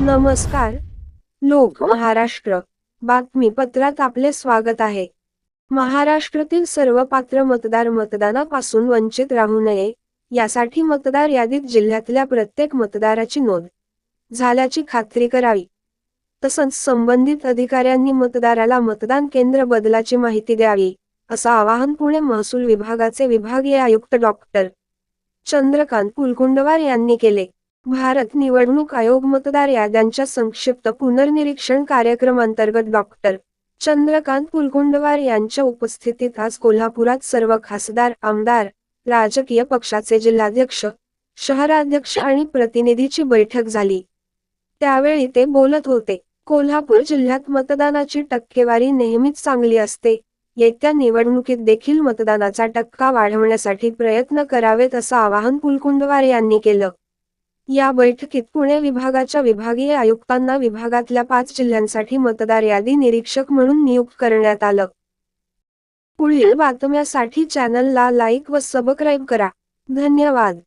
नमस्कार. लोक महाराष्ट्र. बातमीपत्रात आपले स्वागत आहे. महाराष्ट्रातील सर्व पात्र मतदार मतदानापासून वंचित राहू नये यासाठी मतदार यादीत जिल्ह्यातल्या प्रत्येक मतदाराची नोंद झाल्याची खात्री करावी. तसंच संबंधित अधिकाऱ्यांनी मतदाराला मतदान केंद्र बदलाची माहिती द्यावी असं आवाहन पुणे महसूल विभागाचे विभागीय आयुक्त डॉक्टर चंद्रकांत कुलकुंडवार यांनी केले. भारत निवडणूक आयोग मतदार याद्यांच्या संक्षिप्त पुनर्निरीक्षण कार्यक्रमांतर्गत डॉक्टर चंद्रकांत कुलकुंडवार यांच्या उपस्थितीत आज कोल्हापुरात सर्व खासदार आमदार राजकीय पक्षाचे जिल्हाध्यक्ष शहराध्यक्ष आणि प्रतिनिधीची बैठक झाली. त्यावेळी ते बोलत होते कोल्हापूर जिल्ह्यात मतदानाची टक्केवारी नेहमीच चांगली असते. येत्या निवडणुकीत देखील मतदानाचा टक्का वाढवण्यासाठी प्रयत्न करावेत असं आवाहन कुलकुंडवार यांनी केलं. या बैठकीत पुणे विभागाच्या विभागीय आयुक्तांना विभागातल्या पाच जिल्ह्यांसाठी मतदार यादी निरीक्षक म्हणून नियुक्त करण्यात आलं. पुढील बातम्यासाठी चॅनलला लाईक व सबस्क्राईब करा. धन्यवाद.